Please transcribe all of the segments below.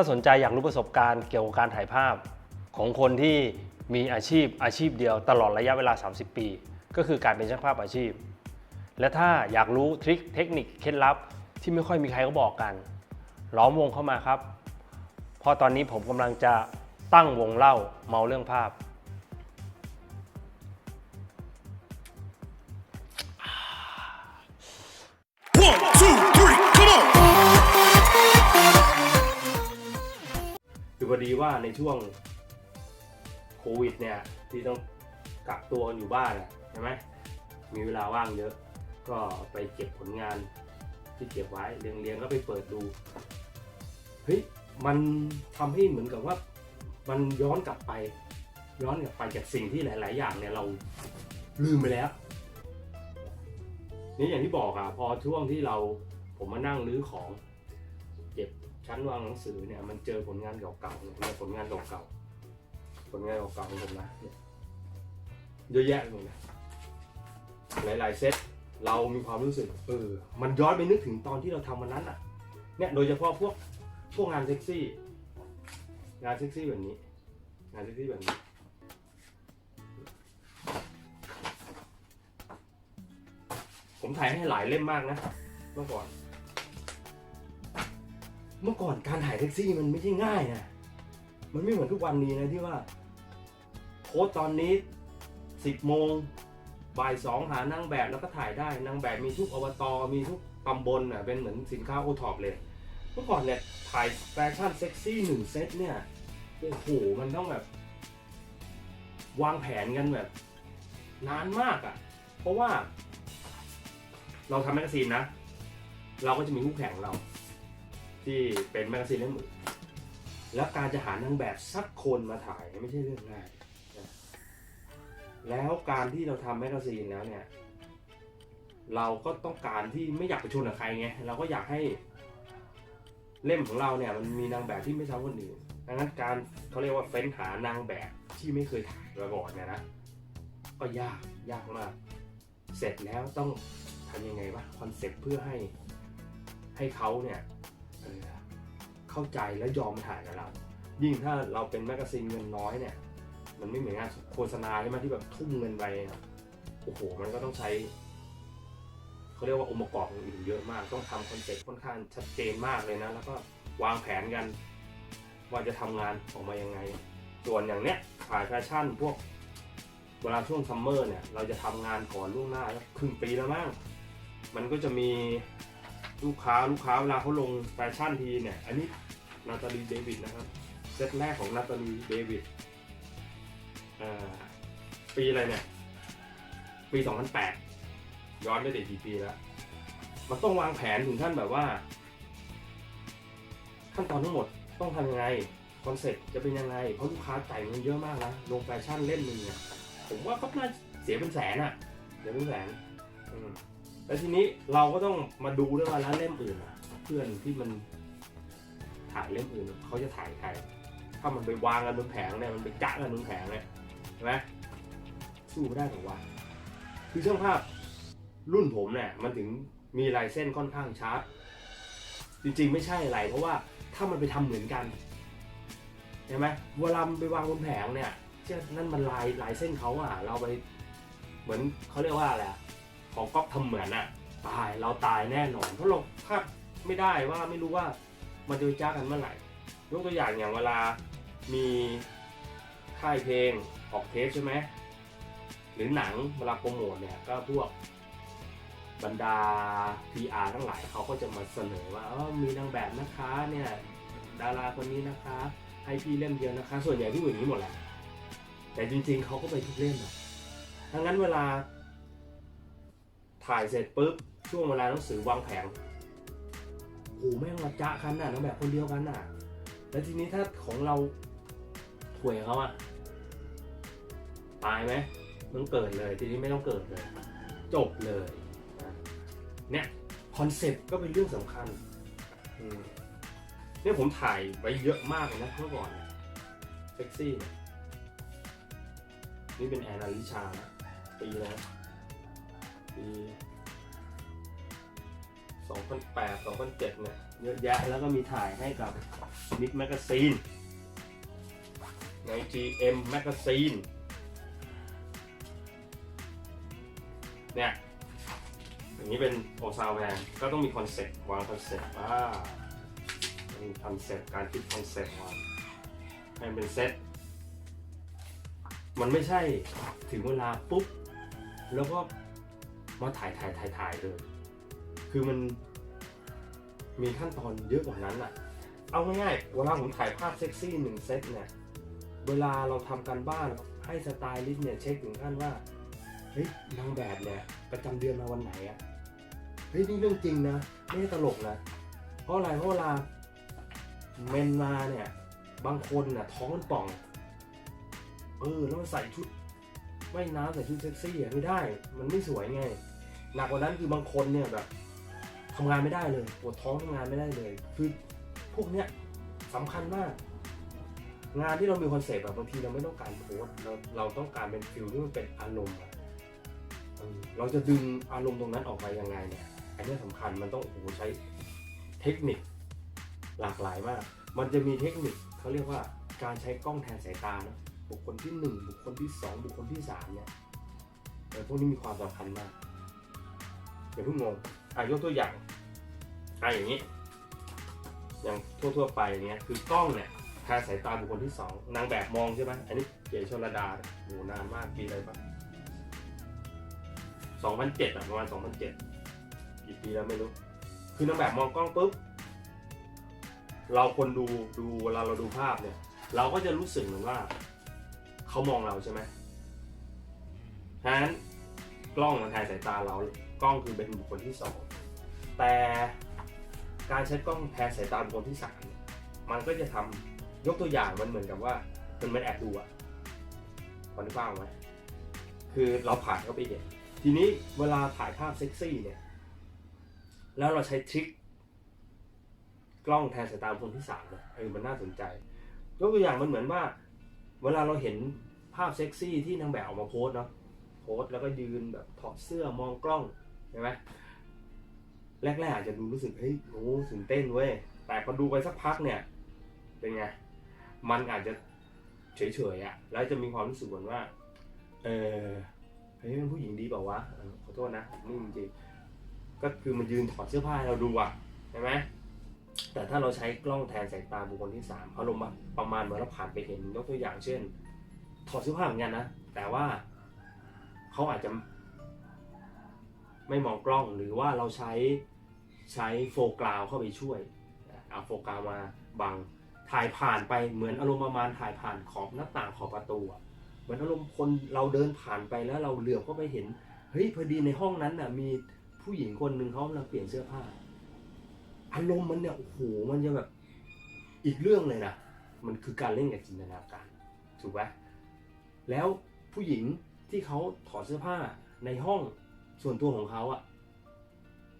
ถ้าสนใจอยากรู้ประสบการณ์เกี่ยวกับการถ่ายภาพ ของคนที่มีอาชีพอาชีพเดียวตลอดระยะเวลา 30 ปี ก็คือการเป็นช่างภาพอาชีพ และถ้าอยากรู้ทริคเทคนิคเคล็ดลับที่ไม่ค่อยมีใครเขาบอกกัน ล้อมวงเข้ามาครับ เพราะตอนนี้ผมกำลังจะตั้งวงเล่าเมาเรื่องภาพ ดีว่าในช่วงโควิดเนี่ยที่ต้องกักตัวอยู่บ้านใช่ไหมมีเวลาว่างเยอะ ก็ไปเก็บผลงานที่เก็บไว้เรียงๆก็ไปเปิดดูเฮ้ยมันทำให้เหมือนกับว่ามันย้อนกลับไป ย้อนกลับไปจากสิ่งที่หลาย ๆ อย่างเนี่ยเราลืมไปแล้วนี่อย่างที่บอกอะพอช่วงที่เราผมมานั่งรื้อของเก็บ ชั้นวางหนังสือเนี่ยมันเจอผลงานเก่าๆเนี่ยผลงานเก่าๆผลงานเก่าๆของผมนะเนี่ยเยอะแยะเลยนะหลายๆเซตเรามีความรู้สึกเออมันย้อนไปนึกถึงตอนที่เราทำวันนั้นอะเนี่ยโดยเฉพาะพวกพวกงานเซ็กซี่ งานเซ็กซี่แบบนี้ งานเซ็กซี่แบบนี้ผมถ่ายให้หลายเล่มมากนะเมื่อก่อน เมื่อก่อนการถ่ายแท็กซี่มันไม่ใช่ง่ายนะ มันไม่เหมือนทุกวันนี้นะที่ว่าโค้ดตอนนี้สิบโมงบ่ายสองหานางแบบแล้วก็ถ่ายได้นางแบบมีทุกอบตมีทุกตำบลอะเป็นเหมือนสินค้าโอท็อปเลย เมื่อก่อนเนี่ยถ่ายแฟชั่นเซ็กซี่หนึ่งเซตเนี่ยโอ้โหมันต้องแบบ วางแผนกันแบบ นานมากอะ เพราะว่า เราทำแมกกาซีนนะ เราก็จะมีคู่แข่งเรา ที่เป็นแมกกาซีนเล่มอื่นแล้วการจะหานางแบบสักคนมาถ่ายไม่ใช่เรื่องง่ายนะแล้วการที่เราทำแมกกาซีนแล้วเนี่ย เราก็ต้องการที่ไม่อยากไปชนกับใครไงเราก็อยากให้เล่มของเราเนี่ยมันมีนางแบบที่ไม่ซ้ำคนอื่นดังนั้นการเขาเรียกว่าเฟ้นหานางแบบที่ไม่เคยถ่ายมาก่อนเนี่ยนะก็ยากยากมาก เสร็จแล้วต้องทำยังไงวะคอนเซ็ปต์เพื่อให้ให้เขาเนี่ย เข้าใจและยอมถ่ายกับเรา ยิ่งถ้าเราเป็นแมกกาซีนเงินน้อยเนี่ย มันไม่เหมือนงานโฆษณาใช่ไหมที่แบบทุ่มเงินไปอะโอ้โห มันก็ต้องใช้เขาเรียกว่าองค์ประกอบอื่นเยอะมาก ต้องทำคอนเซ็ปต์ค่อนข้างชัดเจนมากเลยนะ แล้วก็วางแผนกัน ว่าจะทำงานออกมายังไง ส่วนอย่างเนี้ยถ่ายแฟชั่นพวกเวลาช่วงซัมเมอร์เนี่ย เราจะทำงานก่อนล่วงหน้าแล้วครึ่งปีแล้วมั้งมันก็จะมี ลูกค้าลูกค้าเวลาเขาลงแฟชั่นทีเนี่ย อันนี้นาตาลีเดวิดนะครับ เซตแรกของนาตาลีเดวิดปีอะไรเนี่ย ปี 2008 ย้อนไปเด็กกี่ปีแล้ว มันต้องวางแผนถึงขั้นแบบว่า ขั้นตอนทั้งหมดต้องทำยังไง คอนเซ็ปต์จะเป็นยังไง เพราะลูกค้าจ่ายเงินเยอะมากนะลงแฟชั่นเล่มหนึ่งเนี่ยผมว่าก็น่าเสียเป็นแสนอะเสียเป็นแสนอืม แล้วทีนี้เราก็ต้องมาดูด้วยว่าร้านเล่มอื่นอะเพื่อนที่มันถ่ายเล่มอื่นเขาจะถ่ายใครถ้ามันไปวางกันบนแผงเนี่ยมันไปจ้ากันบนแผงเนี่ยใช่ไหมสู้ไม่ได้หรอวะคือช่างภาพรุ่นผมเนี่ยมันถึงมีลายเส้นค่อนข้างชัดจริงๆ ไม่ใช่อะไร เพราะว่าถ้ามันไปทำเหมือนกันใช่ไหมเวลาไปวางบนแผงเนี่ยเช่นนั่นมันลายลายเส้นเขาอะเราไปเหมือนเขาเรียกว่าอะไรอะ ของก๊อปทำเหมือนอะตายเราตายแน่นอน เพราะเราคาดไม่ได้ว่าไม่รู้ว่ามันจะไปจ้ากันเมื่อไหร่ยกตัวอย่างอย่างเวลามีค่ายเพลงออกเทปใช่ไหมหรือหนังเวลาโปรโมทเนี่ยก็พวกบรรดา PR ทั้งหลายเขาก็จะมาเสนอว่าเออมีนางแบบนะคะเนี่ยดาราคนนี้นะคะ ให้พี่เล่มเดียวนะคะ ส่วนใหญ่ที่อย่างนี้หมดแหละแต่จริงๆเขาก็ไปทุกเล่มอะดังนั้นเวลา ถ่ายเสร็จปุ๊บช่วงเวลาหนังสือวางแผงโอ้แม่งมาจะกันน่ะนางแบบคนเดียวกันน่ะ แล้วทีนี้ถ้าของเราถ่วยเขาอะตายไหมต้องเกิดเลย ทีนี้ไม่ต้องเกิดเลย จบเลยเนี่ยคอนเซ็ปต์ก็เป็นเรื่องสำคัญเนี่ยผมถ่ายไว้เยอะมากเลยนะเมื่อก่อนเซ็กซี่เนี่ยนี่เป็นแอนนาลิชานะปีนะ ปี2008 2007 เนี่ย เยอะแยะแล้วก็มีถ่ายให้กับมิดแมกซีนใน GM Magazine เนี่ยอย่างนี้เป็นโอซาวแวนก็ต้องมีคอนเซ็ปต์วางคอนเซ็ปต์อ่ามีคอนเซ็ปต์การคิดคอนเซ็ปต์วางให้มันเป็นเซตมันไม่ใช่ถึงเวลาปุ๊บ แล้วก็ มาถ่ายถ่ายถ่ายถ่ายเลย คือมันมีขั้นตอนเยอะกว่านั้นอะเอาง่ายๆ เวลาผมถ่ายภาพเซ็กซี่หนึ่งเซตเนี่ย เวลาเราทำการบ้านให้สไตลิสต์เนี่ยเช็คถึงขั้นว่า เฮ้ยนางแบบเนี่ยประจำเดือนมาวันไหนอะเฮ้ยนี่เรื่องจริงนะ ไม่ได้ตลกนะ เพราะอะไรเพราะเวลาเมนมาเนี่ย บางคนน่ะท้องมันป่อง เออแล้วมันใส่ชุดว่ายน้ำใส่ชุดเซ็กซี่อะไม่ได้ มันไม่สวยไง หนักกว่านั้นคือบางคนเนี่ยแบบทำงานไม่ได้เลยปวดท้องทำงานไม่ได้เลย คือพวกเนี้ยสำคัญมาก งานที่เรามีคอนเซปต์แบบบางทีเราไม่ต้องการโพสเราเราต้องการเป็นฟิลที่มันเป็นอารมณ์อะเราจะดึงอารมณ์ตรงนั้นออกมายังไงเนี่ยอันนี้สำคัญมันต้องโอ้โหใช้เทคนิคหลากหลายมาก มันจะมีเทคนิคเขาเรียกว่าการใช้กล้องแทนสายตานะบุคคลที่หนึ่งบุคคลที่สองบุคคลที่สามเนี่ยพวกนี้มีความสำคัญมาก อย่าเพิ่งงงอะยกตัวอย่างอะอย่างนี้ อย่างทั่วๆไปเนี่ยคือกล้องเนี่ยแทนสายตาบุคคลที่สองนางแบบมองใช่ไหมอันนี้เก๋ชลดาโหนานมากปีอะไรบ้างสองพันเจ็ดอะประมาณสองพันเจ็ดกี่ปีแล้วไม่รู้ คือนางแบบมองกล้องปุ๊บเราคนดูดูเวลาเราดูภาพเนี่ย เราก็จะรู้สึกเหมือนว่าเขามองเราใช่ไหมฉะนั้น กล้องมันแทนสายตาเรา กล้องคือเป็นบุคคลที่สองแต่การใช้กล้องแทนสายตาบุคคลที่สามมันก็จะทำยกตัวอย่างมันเหมือนกับว่ามันเหมันแอบดูอะพอนึกภาพออกไหมคือเราผ่านเข้าไปเห็นทีนี้เวลาถ่ายภาพเซ็กซี่เนี่ย แล้วเราใช้ทริคกล้องแทนสายตาบุคคลที่สามเนี่ยเออมันน่าสนใจ ยกตัวอย่างมันเหมือนว่า เวลาเราเห็นภาพเซ็กซี่ที่นางแบบออกมาโพสเนาะ พสต์แล้วก็ยืนแบบถอดเสื้อมองกล้องใช่ไหมแรกๆอาจจะดูรู้สึกเฮ้ยโอ้ตื่นเต้นเว้ยแต่พอดูไปสักพักเนี่ยเป็นไงมันอาจจะเฉยๆอะ่ะแล้วจะมีความรู้สึกเหมือนว่าเออเฮ้ยเป็นผู้หญิงดีเปล่าวะขอโทษนะนี่จริงก็คือมันยืนถอดเสื้อผ้าให้เราดูอะใช่ไหมแต่ถ้าเราใช้กล้องแทนสายตาบุคคลที่สามอารมณ์ประมาณเหมือนเราผ่านไปเห็นยกตัวอย่างเช่น ถอดเสื้อผ้าเหมือนกันนะแต่ว่า เขาอาจจะไม่มองกล้องหรือว่าเราใช้ใช้โฟกราวเข้าไปช่วยเอาโฟกราวมาบังถ่ายผ่านไปเหมือนอารมณ์ประมาณถ่ายผ่านขอบหน้าต่างขอบประตูเหมือนอารมณ์คนเราเดินผ่านไปแล้วเราเหลือบเข้าไปเห็นเฮ้ยพอดีในห้องนั้นน่ะมีผู้หญิงคนหนึ่งเขากำลังเปลี่ยนเสื้อผ้า อารมณ์มันเนี่ยโอ้โหมันจะแบบอีกเรื่องเลยนะมันคือการเล่นกับจินตนาการถูกไหมแล้วผู้หญิง ที่เขาถอดเสื้อผ้าในห้องส่วนตัวของเขาอะ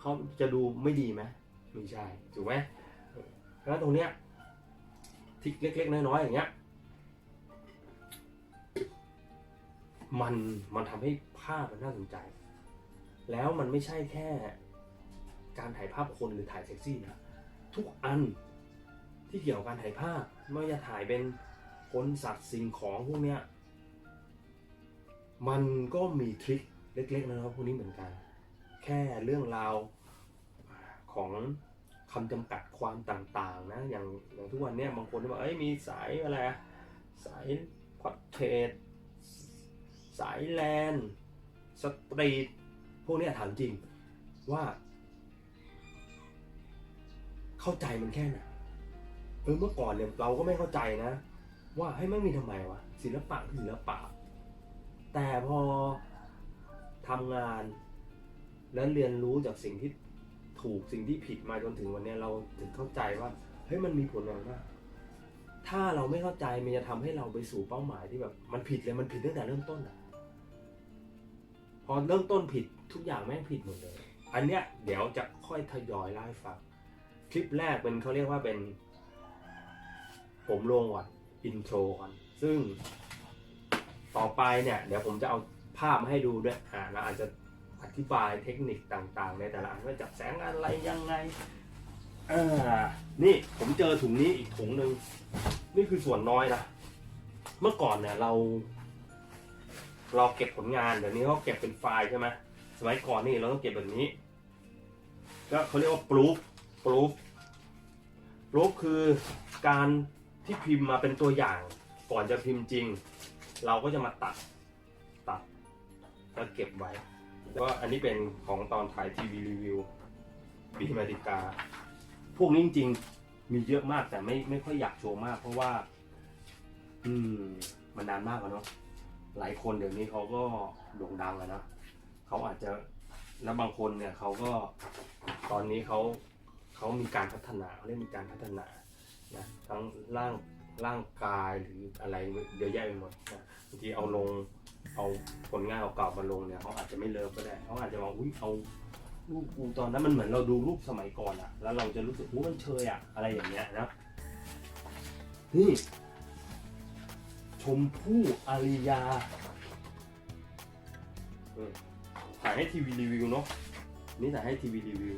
เขาจะดูไม่ดีไหมไม่ใช่ถูกไหมเออแล้วตรงเนี้ยทิกเล็ก ๆ น้อยๆอย่างเงี้ย มันมันทำให้ภาพมันน่าสนใจ แล้วมันไม่ใช่แค่ การถ่ายภาพคนหรือถ่ายเซ็กซี่นะทุกอันที่เกี่ยวกับการถ่ายภาพไม่ว่าจะถ่ายเป็นคนสัตว์สิ่งของพวกเนี้ย มันก็มีทริคเล็กๆนะครับพวกนี้เหมือนกัน แค่เรื่องราวของคำจำกัดความต่างๆนะอย่างอย่างทุกวันเนี้ยบางคนบอกเอ้ยมีสายอะไรสายควอเทสสายแลนสตรีทพวกนี้ถามจริงว่า เข้าใจมันแค่ไหนเออเมื่อก่อนเนี่ยเราก็ไม่เข้าใจนะ ว่าให้ไม่มีทำไมวะศิลปะคือศิลปะ แต่พอทำงานแล้วเรียนรู้จากสิ่งที่ถูกสิ่งที่ผิดมาจนถึงวันนี้เราถึงเข้าใจว่าเฮ้ยมันมีผลอย่างมากถ้าเราไม่เข้าใจมันจะทำให้เราไปสู่เป้าหมายที่แบบ มันผิดเลยมันผิดตั้งแต่เริ่มต้นอะพอเริ่มต้นผิดทุกอย่างแม่งผิดหมดเลย อันเนี้ยเดี๋ยวจะค่อยทยอยเล่ฟังคลิปแรกเป็นเขาเรียกว่าเป็น ผมลงก่อนอินโทรก่อนซึ่ง ต่อไปเนี่ยเดี๋ยวผมจะเอาภาพมาให้ดูด้วยอ่าแล้วอาจจะอธิบายเทคนิคต่างๆ ในแต่ละอันว่าจับแสงอะไรยังไงอ่านี่ผมเจอถุงนี้อีกถุงหนึ่งนี่คือส่วนน้อยนะเมื่อก่อนเนี่ยเรา เราเก็บผลงานเดี๋ยวนี้เขาเก็บเป็นไฟล์ใช่ไหมสมัยก่อนนี่เราต้องเก็บแบบนี้ก็เขาเรียกว่าปลูฟปลูฟปลูฟคือการที่พิมพ์มาเป็นตัวอย่างก่อนจะพิมพ์จริง เราก็จะมาตัดตัดแล้วเก็บไว้ก็อันนี้เป็นของตอนถ่ายทีวีรีวิวบีมาติกา พวกนี้จริงๆมีเยอะมากแต่ไม่ไม่ค่อยอยากโชว์มาก เพราะว่า อืม มันนานมากแล้วเนาะหลายคนเดี๋ยวนี้เขาก็โด่งดังอะนะเขาอาจจะแล้วบางคนเนี่ยเขาก็ตอนนี้เขาเขามีการพัฒนาเขาเรียกมีการพัฒนานะทั้งร่าง ร่างกายหรืออะไรเยอะแยะไปหมดบางทีเอาลงเอาผลงานเก่าๆมาลงเนี่ยเขาอาจจะไม่เลิฟก็ได้เขาอาจจะมองอุ้ยเอารูปกูตอนนั้นมันเหมือนเราดูรูปสมัยก่อนอะแล้วเราจะรู้สึกว่ามันเชยอะอะไรอย่างเงี้ยนะนี่ชมพู่อาริยาถ่ายให้ทีวีรีวิวเนาะนี่ถ่ายให้ทีวีรีวิว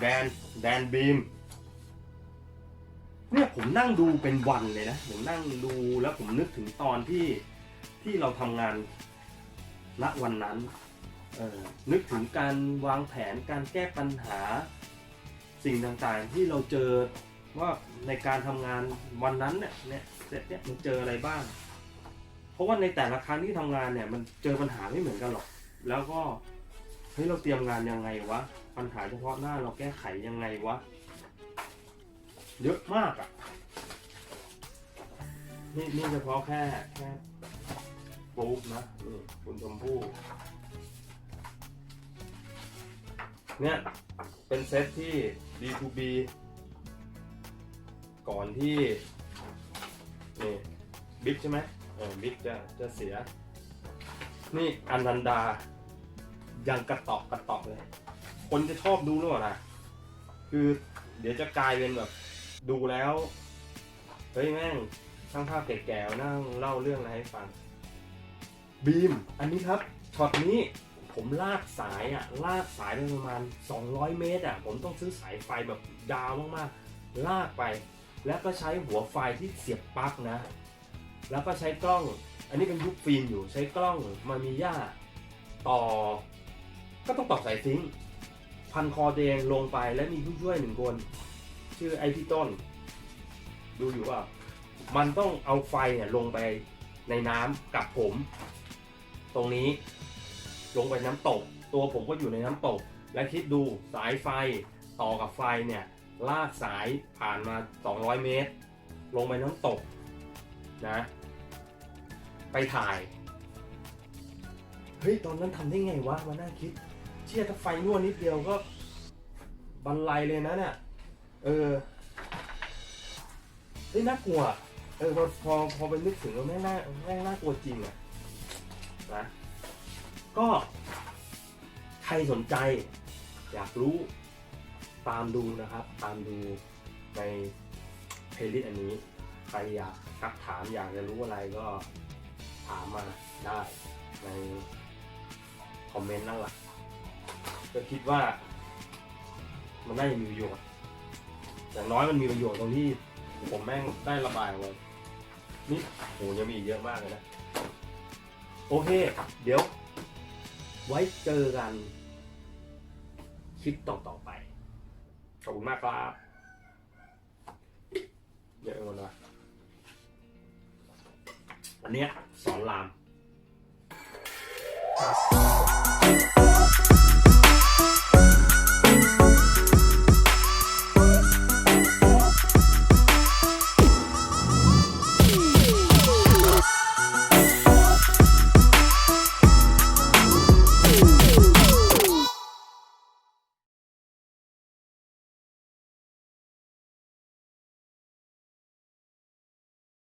แดนแดนบีม เนี่ยผมนั่งดูเป็นวันเลยนะ ผมนั่งดูแล้วผมนึกถึงตอนที่ที่เราทำงานณวันนั้นเออนึกถึงการวางแผนการแก้ปัญหาสิ่งต่างๆ ที่เราเจอว่าในการทำงานวันนั้นเนี่ยเนี่ยเสร็จเนี่ยมันเจออะไรบ้าง เพราะว่าในแต่ละครั้งที่ทำงานเนี่ยมันเจอปัญหาไม่เหมือนกันหรอก แล้วก็เฮ้ยเราเตรียมงานยังไงวะปัญหาเฉพาะหน้าเราแก้ไขยังไงวะ เยอะมากอะ่ะ นี่นี่เฉพาะแค่แค่ปุ๊บนะนี่คุณชมพู่เนี่ยเป็นเซตที่ D2B ก่อนที่นี่บิ๊กใช่ไหมเออบิ๊กจะจะเสีย นี่อนันดายังกระตอกกระตอกเลย คนจะชอบดูหรือเปล่านะคือเดี๋ยวจะกลายเป็นแบบ ดูแล้วเฮ้ยแม่งช่างภาพแก่ๆนั่งเล่าเรื่องอะไรให้ฟัง บีม อันนี้ครับช็อตนี้ผมลากสายอะลากสายไปประมาณ 200 เมตรอะผมต้องซื้อสายไฟแบบยาวมากๆ ลากไป แล้วก็ใช้หัวไฟที่เสียบปลั๊กนะ แล้วก็ใช้กล้อง อันนี้เป็นยุคฟิล์มอยู่ใช้กล้องมามีย่าต่อ ก็ต้องต่อสายซิงพันคอเดงลงไปและมีผู้ช่วยหนึ่งคน ชื่อไอพี่ต้น ดูอยู่ว่า มันต้องเอาไฟเนี่ยลงไปในน้ำกับผม ตรงนี้ ลงไปน้ำตก ตัวผมก็อยู่ในน้ำตก และคิดดูสายไฟต่อกับไฟเนี่ยลากสายผ่านมา 200 เมตร ลงไปน้ำตกนะ ไปถ่าย เฮ้ย ตอนนั้นทำได้ไงวะมานั่งคิด เชี่ยถ้าไฟนวดนิดเดียวก็บรรลัยเลยนะเนี่ย เออเฮ้ยน่ากลัว เออพอพอพอไปนึกถึงแล้วแม่งน่าแม่งน่ากลัวจริงอะนะ ก็ใครสนใจ อยากรู้ตามดูนะครับ ตามดูในเพลย์ลิสต์อันนี้ ใครอยากทักถามอยากจะรู้อะไรก็ถามมาได้ในคอมเมนต์นั่นแหละก็คิดว่ามันน่าจะมีประโยชน์ อย่างน้อยมันมีประโยชน์ตรงที่ผมแม่งได้ระบายออกมานี่โหยังมีอีกเยอะมากเลยนะ โอเค เดี๋ยว ไว้เจอกัน คลิปต่อๆไป ขอบคุณมากครับเยอะหมดเลยอันเนี้ยสอนราม